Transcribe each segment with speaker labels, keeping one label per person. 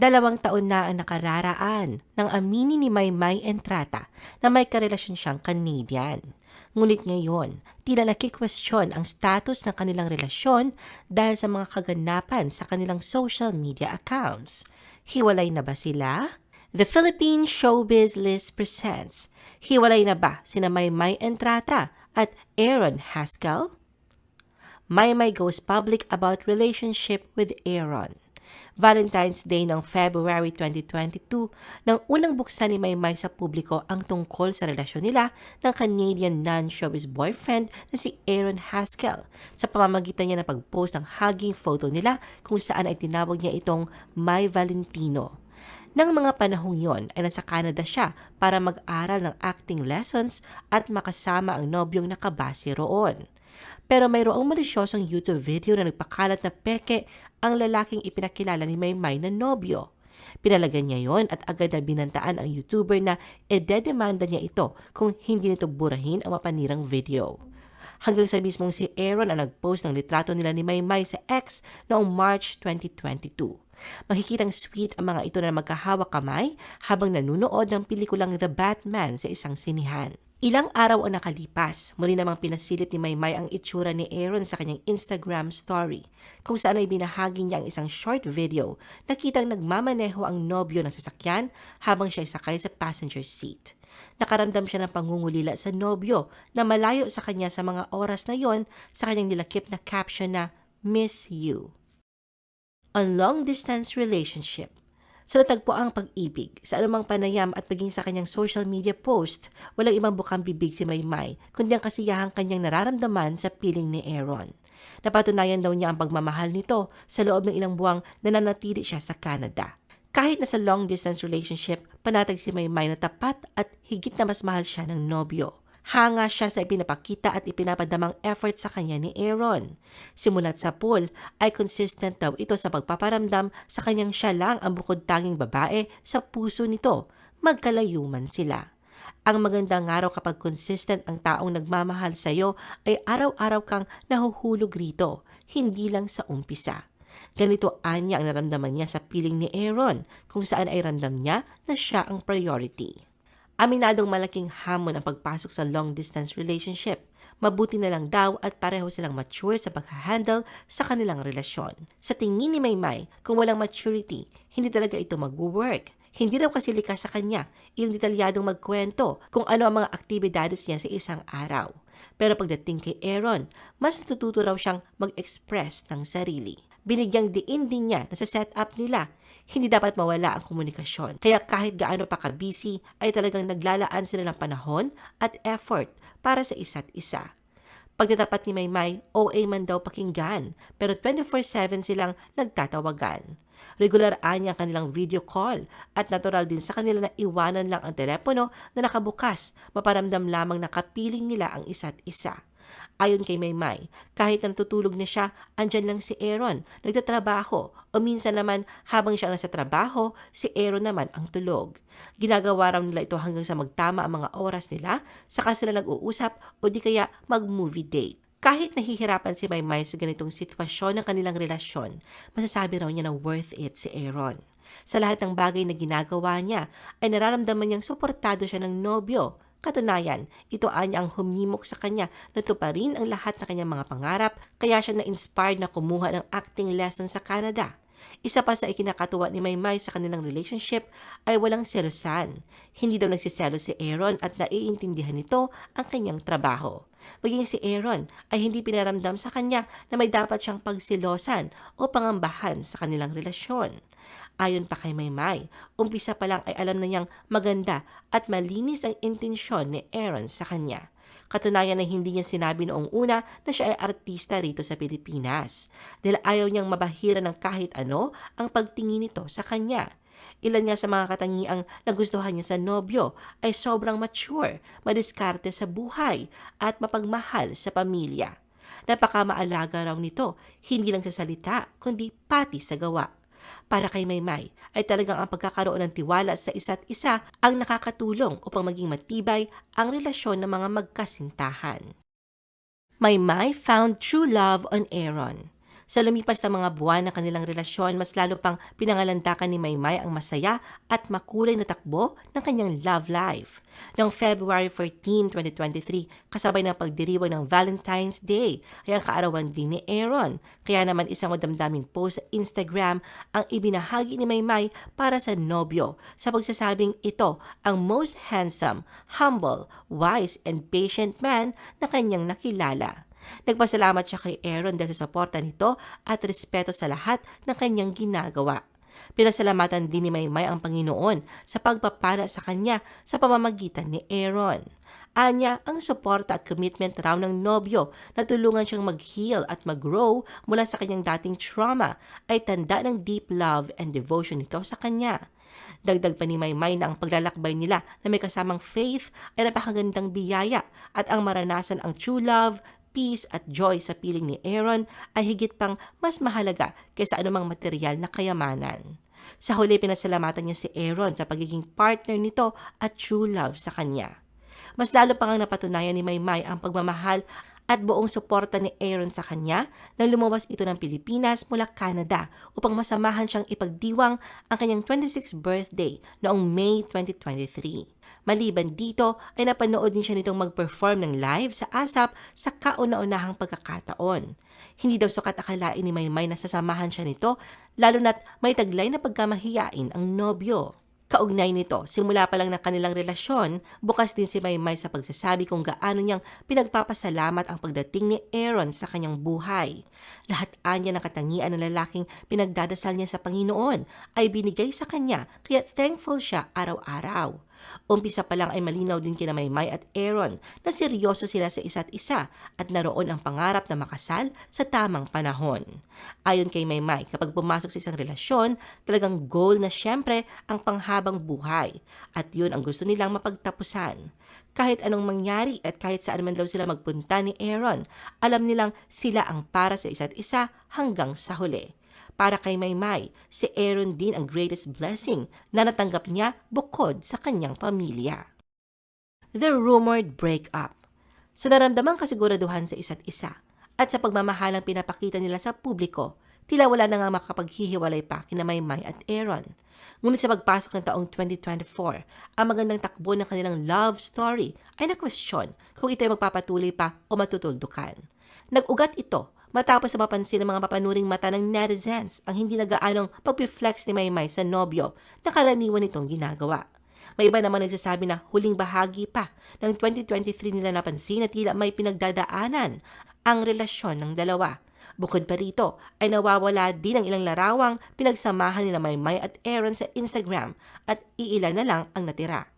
Speaker 1: Dalawang taon na ang nakararaan nang aminin ni Maymay Entrata na may karelasyon siyang Canadian. Ngunit ngayon, tila nakikwestiyon ang status ng kanilang relasyon dahil sa mga kaganapan sa kanilang social media accounts. Hiwalay na ba sila? The Philippine Showbiz List presents Hiwalay na ba sina Maymay Entrata at Aaron Haskell? Maymay goes public about relationship with Aaron. Valentine's Day ng February 2022 nang unang buksan ni Maymay sa publiko ang tungkol sa relasyon nila ng Canadian non-showbiz boyfriend na si Aaron Haskell sa pamamagitan niya ng pag-post ng hugging photo nila kung saan ay tinawag niya itong My Valentino. Nang mga panahong yon ay nasa Canada siya para mag-aral ng acting lessons at makasama ang nobyong nakabase roon. Pero mayroong malisyosong YouTube video na nagpakalat na peke ang lalaking ipinakilala ni Maymay na nobyo. Pinalagan niya yon at agad na binantaan ang YouTuber na ededemanda niya ito kung hindi nito burahin ang mapanirang video. Hanggang sa mismong si Aaron ang nag-post ng litrato nila ni Maymay sa X noong March 2022. Makikitang sweet ang mga ito na magkahawak kamay habang nanunood ng pelikulang The Batman sa isang sinihan. Ilang araw ang nakalipas, muli namang pinasilip ni Maymay ang itsura ni Aaron sa kanyang Instagram story, kung saan ay binahagi niya ang isang short video na kitang nagmamaneho ang nobyo ng sasakyan habang siya ay sakay sa passenger seat. Nakaramdam siya ng pangungulila sa nobyo na malayo sa kanya sa mga oras na yon sa kanyang nilakip na caption na Miss You. A long-distance relationship sa natagpo ang pag-ibig, sa anumang panayam at paging sa kanyang social media post, walang ibang bukang bibig si Maymay, kundi ang kasiyahang kanyang nararamdaman sa piling ni Aaron. Napatunayan daw niya ang pagmamahal nito sa loob ng ilang buwang na nanatili siya sa Canada. Kahit na sa long-distance relationship, panatag si Maymay na tapat at higit na mas mahal siya ng nobyo. Hanga siya sa ipinapakita at ipinapadamang effort sa kanya ni Aaron. Simulat sa pool ay consistent daw ito sa pagpaparamdam sa kanyang siya lang ang bukod tanging babae sa puso nito, magkalayo man sila. Ang magandang araw kapag consistent ang taong nagmamahal sa iyo ay araw-araw kang nahuhulog rito, hindi lang sa umpisa. Ganito anya ang naramdaman niya sa piling ni Aaron kung saan ay ramdam niya na siya ang priority. Aminadong malaking hamon ang pagpasok sa long-distance relationship. Mabuti na lang daw at pareho silang mature sa pag-handle sa kanilang relasyon. Sa tingin ni Maymay, kung walang maturity, hindi talaga ito mag-work. Hindi raw kasi likas sa kanya yung detalyadong magkwento kung ano ang mga aktibidades niya sa isang araw. Pero pagdating kay Aaron, mas natututo raw siyang mag-express ng sarili. Binigyang diin din niya na sa setup nila hindi dapat mawala ang komunikasyon. Kaya kahit gaano pa ka-busy, ay talagang naglalaan sila ng panahon at effort para sa isa't isa. Pagtatapat ni Maymay, OA man daw pakinggan, pero 24-7 silang nagtatawagan. Regular anya ang kanilang video call at natural din sa kanila na iwanan lang ang telepono na nakabukas, maparamdam lamang na kapiling nila ang isa't isa. Ayon kay Maymay, kahit natutulog na siya, andyan lang si Aaron, nagtatrabaho, o minsan naman habang siya nasa trabaho, si Aaron naman ang tulog. Ginagawa raw nila ito hanggang sa magtama ang mga oras nila, saka sila nag-uusap o di kaya mag-movie date. Kahit nahihirapan si Maymay sa ganitong sitwasyon ng kanilang relasyon, masasabi raw niya na worth it si Aaron. Sa lahat ng bagay na ginagawa niya, ay nararamdaman niyang suportado siya ng nobyo Katunayan, ito anya ang humimok sa kanya na tuparin ang lahat ng kanyang mga pangarap kaya siya na-inspired na kumuha ng acting lesson sa Canada. Isa pa sa ikinakatuwa ni Maymay sa kanilang relationship ay walang selosan. Hindi daw nagsiselo si Aaron at naiintindihan nito ang kanyang trabaho. Maging si Aaron ay hindi pinaramdam sa kanya na may dapat siyang pagsilosan o pangambahan sa kanilang relasyon. Ayon pa kay Maymay, umpisa pa lang ay alam na niyang maganda at malinis ang intensyon ni Aaron sa kanya. Katunayan na hindi niya sinabi noong una na siya ay artista rito sa Pilipinas dahil ayaw niyang mabahira ng kahit ano ang pagtingin nito sa kanya. Ilan nga sa mga katangiang nagustuhan niya sa nobyo ay sobrang mature, madiskarte sa buhay at mapagmahal sa pamilya. Napakamaalaga raw nito, hindi lang sa salita, kundi pati sa gawa. Para kay Maymay ay talagang ang pagkakaroon ng tiwala sa isa't isa ang nakakatulong upang maging matibay ang relasyon ng mga magkasintahan. Maymay found true love on Aaron. Sa lumipas na mga buwan ng kanilang relasyon, mas lalo pang pinangalandakan ni Maymay ang masaya at makulay na takbo ng kanyang love life. Noong February 14, 2023, kasabay ng pagdiriwang ng Valentine's Day, ay ang kaarawan din ni Aaron. Kaya naman isang madamdaming post sa Instagram ang ibinahagi ni Maymay para sa nobyo sa pagsasabing ito ang most handsome, humble, wise, and patient man na kanyang nakilala. Nagpasalamat siya kay Aaron dahil sa suporta nito at respeto sa lahat ng kanyang ginagawa. Pinasalamatan din ni Maymay ang Panginoon sa pagpapala sa kanya sa pamamagitan ni Aaron. Anya, ang suporta at commitment raw ng nobyo na tulungan siyang mag-heal at mag-grow mula sa kanyang dating trauma ay tanda ng deep love and devotion nito sa kanya. Dagdag pa ni Maymay na ang paglalakbay nila na may kasamang faith ay napakagandang biyaya at ang maranasan ang true love, peace at joy sa piling ni Aaron ay higit pang mas mahalaga kaysa anumang material na kayamanan. Sa huli, pinasalamatan niya si Aaron sa pagiging partner nito at true love sa kanya. Mas lalo pang ang napatunayan ni Maymay ang pagmamahal at buong suporta ni Aaron sa kanya nang lumawas ito ng Pilipinas mula Canada upang masamahan siyang ipagdiwang ang kanyang 26th birthday noong May 2023. Maliban dito ay napanood din siya nitong mag-perform ng live sa ASAP sa kauna-unahang pagkakataon. Hindi daw sukat akalain ni Maymay na sasamahan siya nito lalo na't may taglay na pagkamahiyain ang nobyo. Kaugnay nito, simula pa lang ng kanilang relasyon, bukas din si Maymay sa pagsasabi kung gaano niyang pinagpapasalamat ang pagdating ni Aaron sa kanyang buhay. Lahat anya ng katangian ng lalaking pinagdadasal niya sa Panginoon ay binigay sa kanya kaya thankful siya araw-araw. Umpisa pa lang ay malinaw din kina Maymay at Aaron na seryoso sila sa isa't isa at naroon ang pangarap na makasal sa tamang panahon. Ayon kay Maymay, kapag pumasok sa isang relasyon, talagang goal na siyempre ang panghabang buhay at yun ang gusto nilang mapagtapusan. Kahit anong mangyari at kahit saan man daw sila magpunta ni Aaron, alam nilang sila ang para sa isa't isa hanggang sa huli. Para kay Maymay, si Aaron din ang greatest blessing na natanggap niya bukod sa kanyang pamilya. The rumored breakup. Sa naramdamang kasiguraduhan sa isa't isa at sa pagmamahalang pinapakita nila sa publiko, tila wala na nga makapaghihiwalay pa kina Maymay at Aaron. Ngunit sa pagpasok ng taong 2024, ang magandang takbo ng kanilang love story ay na-question kung ito ay magpapatuloy pa o matutuldukan. Nag-ugat ito matapos na mapansin ng mga papanuring mata ng netizens ang hindi nagaanong pag-flex ni Maymay sa nobyo na karaniwan itong ginagawa. May iba naman nagsasabi na huling bahagi pa ng 2023 nila napansin na tila may pinagdadaanan ang relasyon ng dalawa. Bukod pa rito, ay nawawala din ang ilang larawang pinagsamahan nila Maymay at Aaron sa Instagram at iilan na lang ang natira.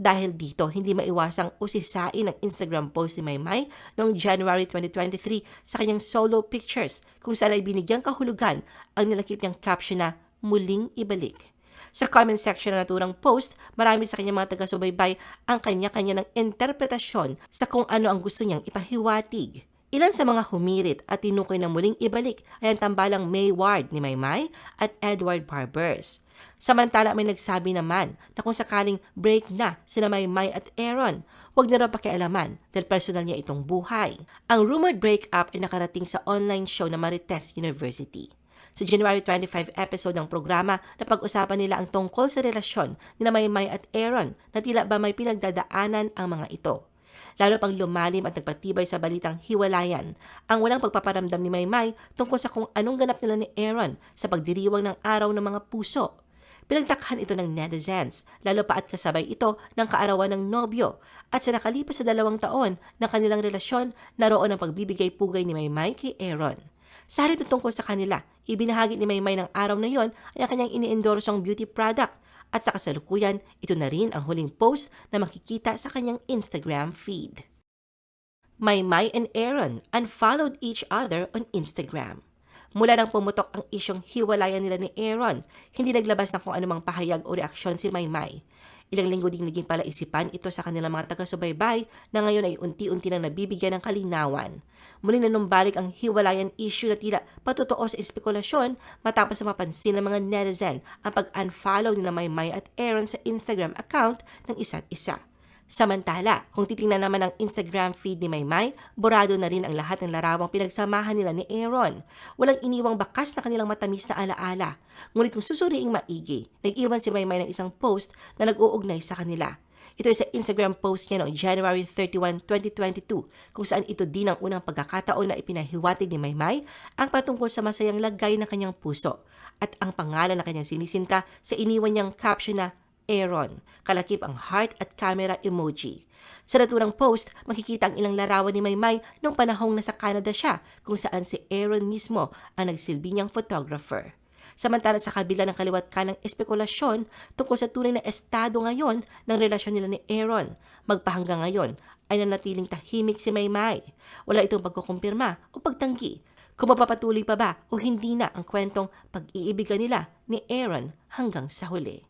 Speaker 1: Dahil dito, hindi maiwasang usisain ang Instagram post ni Maymay noong January 2023 sa kanyang solo pictures kung saan ay binigyang kahulugan ang nilakip niyang caption na muling ibalik. Sa comment section na naturang post, marami sa kanyang mga taga-subaybay ang kanya-kanya ng interpretasyon sa kung ano ang gusto niyang ipahiwatig. Ilan sa mga humirit at tinukoy na muling ibalik ay ang tambalang May Ward ni Maymay at Edward Barbers. Samantala may nagsabi naman na kung sakaling break na sina Maymay at Aaron, huwag na raw pakialaman dahil personal niya itong buhay. Ang rumored breakup ay nakarating sa online show na Marites University. Sa January 25 episode ng programa na pag-usapan nila ang tungkol sa relasyon ni Maymay at Aaron na tila ba may pinagdadaanan ang mga ito. Lalo pang lumalim at nagpatibay sa balitang hiwalayan ang walang pagpaparamdam ni Maymay tungkol sa kung anong ganap nila ni Aaron sa pagdiriwang ng araw ng mga puso. Pinagtakhan ito ng netizens, lalo pa at kasabay ito ng kaarawan ng nobyo at sa nakalipas sa dalawang taon ng kanilang relasyon, naroon ang pagbibigay pugay ni Maymay kay Aaron. Sa halip tungkol sa kanila, ibinahagi ni Maymay ng araw na yon ay ang kanyang ini-endorsong beauty product at sa kasalukuyan, ito na rin ang huling post na makikita sa kanyang Instagram feed. Maymay and Aaron unfollowed each other on Instagram. Mula nang pumutok ang isyong hiwalayan nila ni Aaron, hindi naglabas ng kung anumang pahayag o reaksyon si Maymay. Ilang linggo ding naging palaisipan ito sa kanilang mga taga-subaybay na ngayon ay unti-unti nang nabibigyan ng kalinawan. Muling nanumbalik ang hiwalayan issue na tila patotoo sa espekulasyon matapos na mapansin ng mga netizen ang pag-unfollow nila Maymay at Aaron sa Instagram account ng isa't isa. Samantala, kung titingnan naman ang Instagram feed ni Maymay, borado na rin ang lahat ng larawang pinagsamahan nila ni Aaron. Walang iniwang bakas na kanilang matamis na alaala. Ngunit kung susuriing maigi, nag-iwan si Maymay ng isang post na nag-uugnay sa kanila. Ito ay sa Instagram post niya noong January 31, 2022, kung saan ito din ang unang pagkakataon na ipinahiwatig ni Maymay ang patungkol sa masayang lagay ng kanyang puso at ang pangalan na kanyang sinisinta sa iniwan niyang caption na Aaron, kalakip ang heart at camera emoji. Sa naturang post, makikita ang ilang larawan ni Maymay noong panahong nasa Canada siya kung saan si Aaron mismo ang nagsilbi niyang photographer. Samantala sa kabila ng kaliwat ka ng espekulasyon tungkol sa tunay na estado ngayon ng relasyon nila ni Aaron, magpahanggang ngayon ay nanatiling tahimik si Maymay. Wala itong pagkukumpirma o pagtanggi kung mapapatuloy pa ba o hindi na ang kwentong pag-iibigan nila ni Aaron hanggang sa huli.